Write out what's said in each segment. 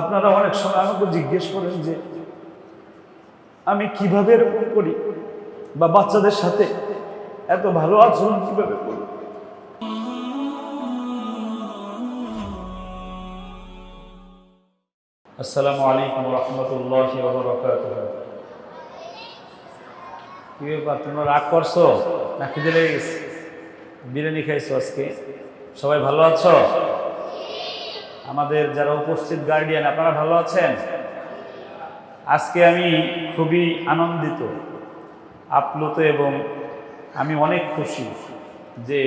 আপনারা অনেক সময় আমাকে জিজ্ঞেস করেন যে, আমি কীভাবে এরকম করি? বা বাচ্চাদের সাথে এত ভালো আচরণ কীভাবে করি? আসসালামু আলাইকুম রহমতুল্লাহ কি ব্যাপার, তোমরা রাগ করছ? না খিদে লেগে গেছে বিরিয়ানি খাইছো আজকে? সবাই ভালো আছো? আমাদের যারা উপস্থিত গার্ডিয়ান আপনারা ভালো আছেন? আজকে আমি খুবই আনন্দিত, আপ্লুত এবং আমি অনেক খুশি যে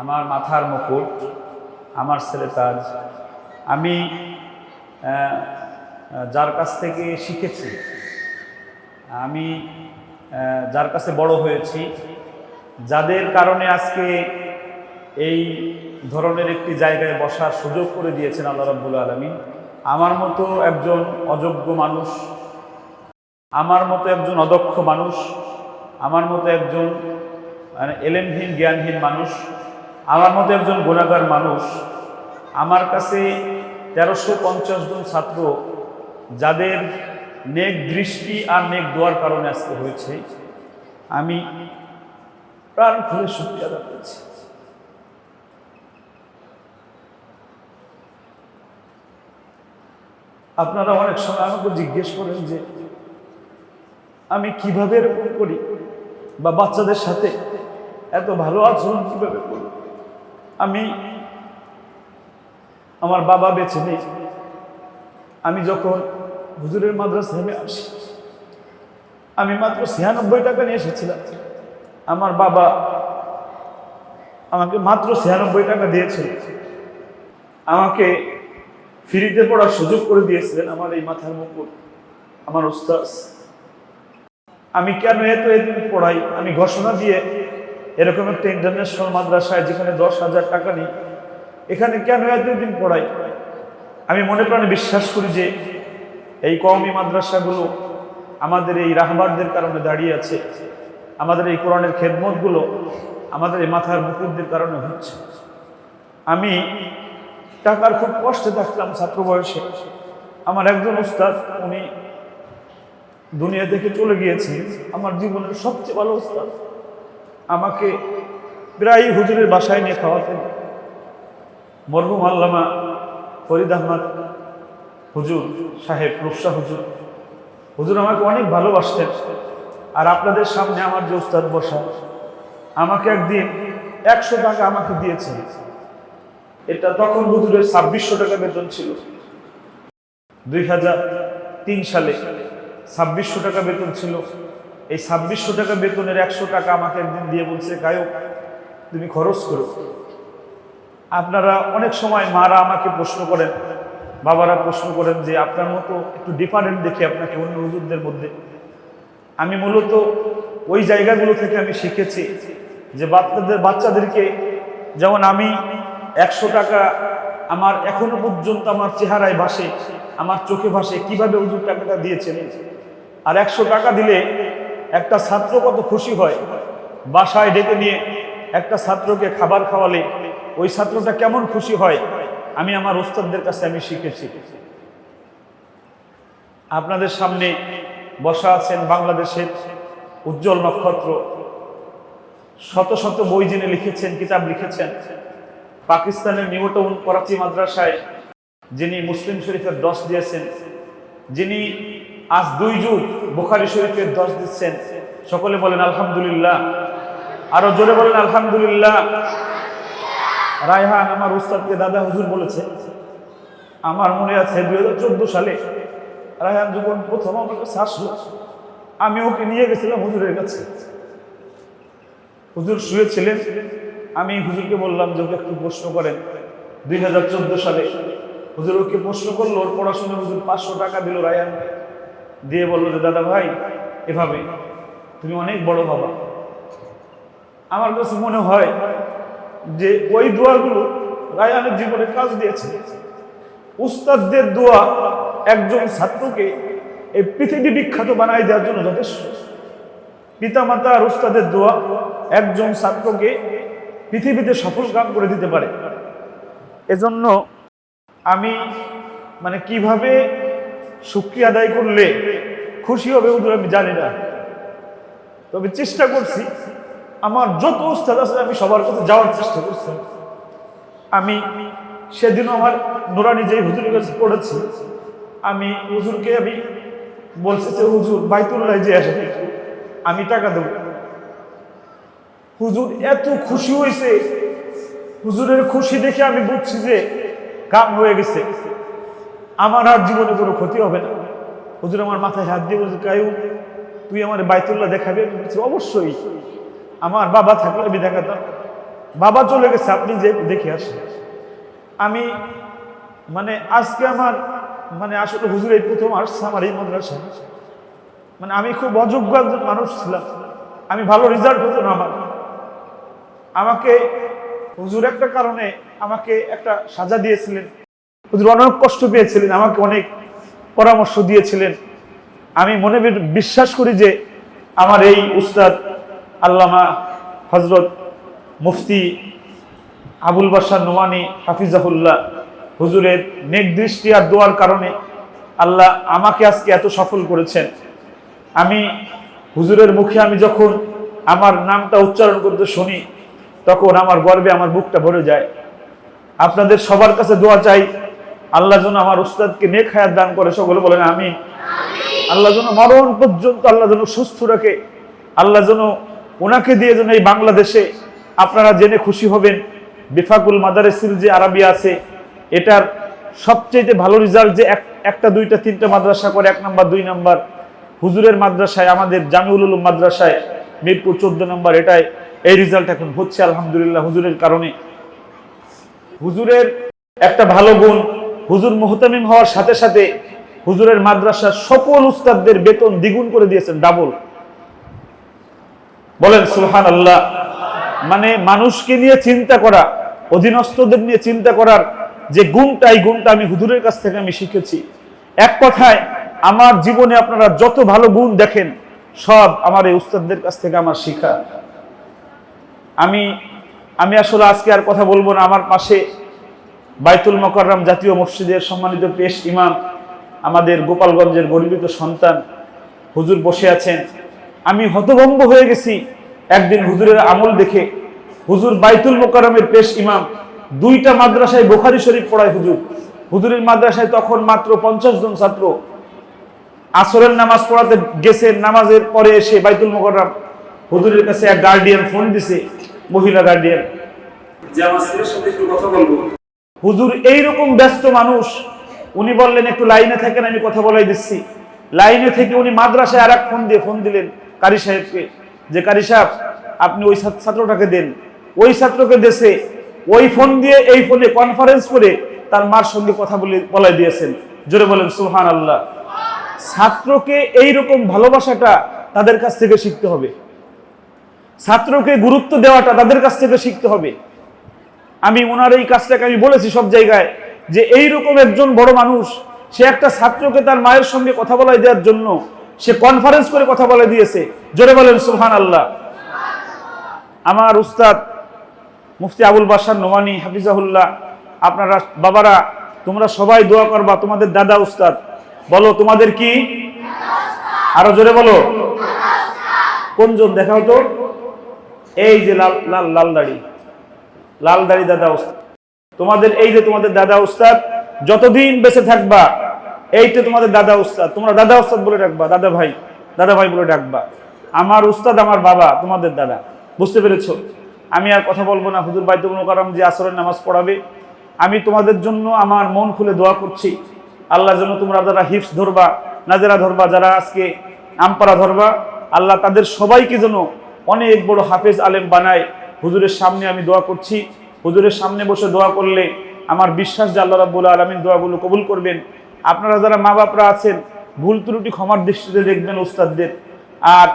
আমার মাথার মুকুট, আমার ছেলে তাজ, আমি যার কাছ থেকে শিখেছি, আমি যার কাছে বড় হয়েছি, যাদের কারণে আজকে এই ধরনের একটি জায়গায় বসার সুযোগ করে দিয়েছেন আল্লাহ রাব্বুল আলমিন। আমার মতো একজন অযোগ্য মানুষ, আমার মতো একজন অদক্ষ মানুষ, আমার মতো একজন মানে এলেমহীন, জ্ঞানহীন মানুষ, আমার মতো একজন গুণাগার মানুষ, আমার কাছে তেরোশো পঞ্চাশ জন ছাত্র, যাদের নেক দৃষ্টি আর নেক দোয়ার কারণে আজকে হয়েছে। আমি প্রাণ খুলে শুক্রিয়া আদায় করছি। আপনারা অনেক সময় আমাকে জিজ্ঞেস করেন যে, আমি কীভাবে এরকম করি? বা বাচ্চাদের সাথে এত ভালো আচরণ কীভাবে করি? আমি আমার বাবা বেছে নেই। আমি যখন হুজুরের মাদ্রাসা আমি আসি, আমি মাত্র ছিয়ানব্বই টাকা নিয়ে এসেছিলাম। আমার বাবা আমাকে মাত্র ছিয়ানব্বই টাকা দিয়েছিল। আমাকে ফ্রিতে পড়ার সুযোগ করে দিয়েছিলেন আমার এই মাথার মুকুট, আমার উস্তাজ আমি কেন এত এদিন পড়াই? আমি ঘোষণা দিয়ে এরকম একটা ইন্টারন্যাশনাল মাদ্রাসায় যেখানে দশ হাজার টাকা নিই, এখানে কেন এতদিন পড়াই? আমি মনে প্রাণে বিশ্বাস করি যে এই কওমি মাদ্রাসাগুলো আমাদের এই রাহবারদের কারণে দাঁড়িয়ে আছে, আমাদের এই কোরআনের খেদমতগুলো আমাদের এই মাথার মুকুটদের কারণে হচ্ছে। আমি টাকার খুব কষ্টে থাকলাম ছাত্র বয়সে। আমার একজন উস্তাদ উনি দুনিয়া থেকে চলে গিয়েছেন আমার জীবনের সবচেয়ে ভালো উস্তাদ আমাকে প্রায় হুজুরের বাসায় নিয়ে খাওয়াতেন। মরহুম আল্লামা ফরিদ আহমদ হুজুর, সাহেব রূপসা হুজুর। হুজুর আমাকে অনেক ভালোবাসতেন। আর আপনাদের সামনে আমার যে উস্তাদ বসা, আমাকে একদিন একশো টাকা আমাকে দিয়েছেন এটা তখন হুজুরের ছাব্বিশশো টাকা বেতন ছিল। দুই হাজার তিন সালে ছাব্বিশশো টাকা বেতন ছিল। এই ছাব্বিশশো টাকা বেতনের একশো টাকা আমাকে একদিন দিয়ে বলছে, গায়ক, তুমি খরচ করো। আপনারা অনেক সময় মারা আমাকে প্রশ্ন করেন, বাবারা প্রশ্ন করেন যে, আপনার মতো একটু ডিফারেন্ট দেখি আপনাকে অন্য হুজুরদের মধ্যে। আমি মূলত ওই জায়গাগুলো থেকে আমি শিখেছি যে, বাচ্চাদের, বাচ্চাদেরকে যেমন আমি একশো টাকা আমার এখনও পর্যন্ত আমার চেহারায় ভাসে, আমার চোখে ভাসে, কীভাবে হুজুর টাকাটা দিয়েছেন? আর একশো টাকা দিলে একটা ছাত্র কত খুশি হয়? বাসায় ডেকে নিয়ে একটা ছাত্রকে খাবার খাওয়ালে ওই ছাত্রটা কেমন খুশি হয়? আমি আমার ওস্তাদদের কাছে আমি শিখেছি। আপনাদের সামনে বসা আছেন বাংলাদেশের উজ্জ্বল নক্ষত্র। শত শত বই যিনি লিখেছেন, কিতাব লিখেছেন। পাকিস্তানের নিউটাউন করাচি মাদ্রাসায় যিনি মুসলিম শরীফের দশ দিয়েছেন, যিনি আজ দুই যুগ বুখারি শরীফের দশ দিচ্ছেন, সকলে বলেন আলহামদুলিল্লাহ। আরও জোরে বলেন আলহামদুলিল্লাহ। রায়হান, আমার উস্তাদকে দাদা হুজুর বলেছে, আমার মনে আছে দুই হাজার চোদ্দ সালে রায়হান যখন প্রথম আমার আসলো আমি ওকে নিয়ে গেছিলাম হুজুরের কাছে। হুজুর শুয়েছিলেন আমি হুজুরকে বললাম যে ওকে একটু প্রশ্ন করেন। দুই হাজার চোদ্দ সালে হুজুর ওকে প্রশ্ন করল, ওর পড়াশোনা হুজুর পাঁচশো টাকা দিল রায়ান। দিয়ে বলল যে, দাদা ভাই, এভাবে তুমি অনেক বড় বাবা। আমার কাছে মনে হয় যে ওই দোয়াগুলো রায়ানের জীবনে কাজ দিয়েছে। উস্তাদদের দোয়া একজন ছাত্রকে এই পৃথিবী বিখ্যাত বানাই দেওয়ার জন্য যথেষ্ট। পিতামাতা আর উস্তাদের দোয়া একজন ছাত্রকে পৃথিবীতে সফল কাম করে দিতে পারে। এজন্য আমি মানে কীভাবে শুক্রিয়া আদায় করলে খুশি হবে হুজুর আমি জানি না। তবে চেষ্টা করছি, আমার যত উস্তাদ আছে আমি সবার কাছে যাওয়ার চেষ্টা করছি। আমি সেদিনও আমার নোরানি যে হুজুরের কাছে পড়েছি, আমি হুজুরকে আমি বলছি যে, হুজুর, বাইতুল্লাহ যে আসে আমি টাকা দেবো। হুজুর এত খুশি হয়েছে। হুজুরের খুশি দেখে আমি বুঝছি যে কাম হয়ে গেছে। আমার আর জীবনে কোনো ক্ষতি হবে না। হুজুর আমার মাথায় হাত দিয়ে বলছে কায়ু তুই আমার বাইতুল্লাহ দেখাবি? আমি বলছি, অবশ্যই। আমার বাবা থাকলে আমি দেখাতাম বাবা চলে গেছে, আপনি যে দেখে আসেন। আমি মানে আজকে আমার মানে আসলে হুজুর এই প্রথম আসছে আমার এই মাদ্রাসা মানে আমি খুব অযোগ্য একজন মানুষ ছিলাম। আমি ভালো রেজাল্ট হতো না আমার। আমাকে হুজুর একটা কারণে আমাকে একটা সাজা দিয়েছিলেন। হুজুর অনেক কষ্ট পেয়েছিলেন, আমাকে অনেক পরামর্শ দিয়েছিলেন। আমি মনে বিশ্বাস করি যে আমার এই উস্তাদ আল্লামা হজরত মুফতি আবুল বাসার নোমানি হাফিজাহুল্লাহ হুজুরের নেক দৃষ্টি আর দোয়ার কারণে আল্লাহ আমাকে আজকে এত সফল করেছেন। আমি হুজুরের মুখে আমি যখন আমার নামটা উচ্চারণ করতে শুনি তখন আমার গর্বে আমার বুকটা ভরে যায়। আপনাদের সবার কাছে দোয়া চাই আল্লাহ যেন আমার উস্তাদকে নেক হায়াত দান করে। সকলে বলেন আমি আল্লাহ যেন মরণ পর্যন্ত আল্লাহ যেন সুস্থ রাখে। আল্লাহ যেন ওনাকে দিয়ে যেন এই বাংলাদেশে আপনারা জেনে খুশি হবেন। বিফাকুল মাদারেসিল যে আরবি আছে এটার সবচেয়ে ভালো রেজাল্ট যে এক একটা দুইটা তিনটা মাদ্রাসা করে এক নাম্বার দুই নাম্বার। হুজুরের মাদ্রাসায় আমাদের জামিউল মাদ্রাসায় মিরপুর চোদ্দ নম্বর এটাই। এই রেজাল্ট এখন হচ্ছে, আলহামদুলিল্লাহ, হুজুরের কারণে। হুজুরের একটা ভালো গুণ, হুজুর মোহতামিম হওয়ার সাথে সাথে হুজুরের মাদ্রাসার সকল উস্তাদদের বেতন দ্বিগুণ করে দিয়েছেন, ডাবল। বলেন সুলহান আল্লাহ মানে মানুষকে নিয়ে চিন্তা করা, অধীনস্থদের নিয়ে চিন্তা করার যে গুণটা, এই গুণটা আমি হুজুরের কাছ থেকে আমি শিখেছি। এক কথায়, আমার জীবনে আপনারা যত ভালো গুণ দেখেন, সব আমার এই উস্তাদদের কাছ থেকে আমার শিখা। আমি আমি আসলে আজকে আর কথা বলব না। আমার পাশে বাইতুল মকররম জাতীয় মসজিদের সম্মানিত পেশ ইমাম, আমাদের গোপালগঞ্জের গরিবিত সন্তান হুজুর বসে আছেন। আমি হতভম্ব হয়ে গেছি একদিন হুজুরের আমল দেখে। হুজুর বাইতুল মোকারমের পেশ ইমাম, দুইটা মাদ্রাসায় বোখারি শরীফ পড়ায় হুজুর। হুজুরের মাদ্রাসায় তখন মাত্র পঞ্চাশ জন ছাত্র। আসরের নামাজ পড়াতে গেছে, নামাজের পরে এসে বাইতুল মোকাররম হুজুরের কাছে এক গার্ডিয়ান ফোন দিছে। মহিলা গার্ডিয়ান হুজুর এইরকম ব্যস্ত মানুষ উনি বললেন একটু লাইনে থাকেন আমি কথা বলাই দিচ্ছি। লাইনে থেকে উনি মাদ্রাসায় আর এক ফোন দিয়ে ফোন দিলেন কারি সাহেবকে যে কারি সাহেব আপনি ওই ছাত্রটাকে দেন। ওই ছাত্রকে দেশে ওই ফোন দিয়ে এই ফোনে কনফারেন্স করে তার মার সঙ্গে কথা বলে বলাই দিয়েছেন। জোরে বলেন সুহান আল্লাহ ছাত্রকে এইরকম ভালোবাসাটা তাদের কাছ থেকে শিখতে হবে। ছাত্রকে গুরুত্ব দেওয়াটা তাদের কাছ থেকে শিখতে হবে। আমি ওনার এই কাজটাকে আমি বলেছি সব জায়গায় যে এই রকম একজন বড় মানুষ, সে একটা ছাত্রকে তার মায়ের সঙ্গে কথা বলাই দেওয়ার জন্য সে কনফারেন্স করে কথা বলে দিয়েছে। জোরে বলেন সুহান আল্লাহ আমার উস্তাদ মুফতি আবুল বাসার নোমানি হাফিজাহুল্লাহ, আপনারা বাবারা, তোমরা সবাই দোয়া করবা, তোমাদের দাদা উস্তাদ। বলো, তোমাদের কি? আরও জোরে বলো। কোনজন? দেখা হতো এই যে লাল লাল লাল দাড়ি। লাল দাড়ি দাদা উস্তাদ তোমাদের, এই যে তোমাদের দাদা উস্তাদ যতদিন বেঁচে থাকবা, এই এইটা তোমাদের দাদা উস্তাদ তোমরা দাদা উস্তাদ বলে ডাকবা, দাদা ভাই দাদা ভাই বলে ডাকবা। আমার উস্তাদ আমার বাবা, তোমাদের দাদা। বুঝতে পেরেছ? আমি আর কথা বলব না। হুজুর বাইতুল মোকাররম যে আসরের নামাজ পড়াবে, আমি তোমাদের জন্য আমার মন খুলে দোয়া করছি। আল্লাহ যেন তোমরা যারা হিপস ধরবা, নাজেরা ধরবা, যারা আজকে আমপারা ধরবা, আল্লাহ তাদের সবাইকে যেন অনেক বড় হাফেজ আলেম বানায়। হুজুরের সামনে আমি দোয়া করছি। হুজুরের সামনে বসে দোয়া করলে আমার বিশ্বাস যে আল্লাহ রাব্বুল আলমিন দোয়াগুলো কবুল করবেন। আপনারা যারা মা বাপরা আছেন, ভুল ত্রুটি ক্ষমার দৃষ্টিতে দেখবেন উস্তাদদের। আর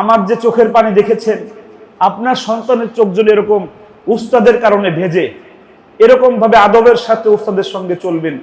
আমার যে চোখের পানি দেখেছেন, আপনার সন্তানের চোখ যদি এরকম উস্তাদের কারণে ভেজে, এরকমভাবে আদবের সাথে উস্তাদের সঙ্গে চলবেন।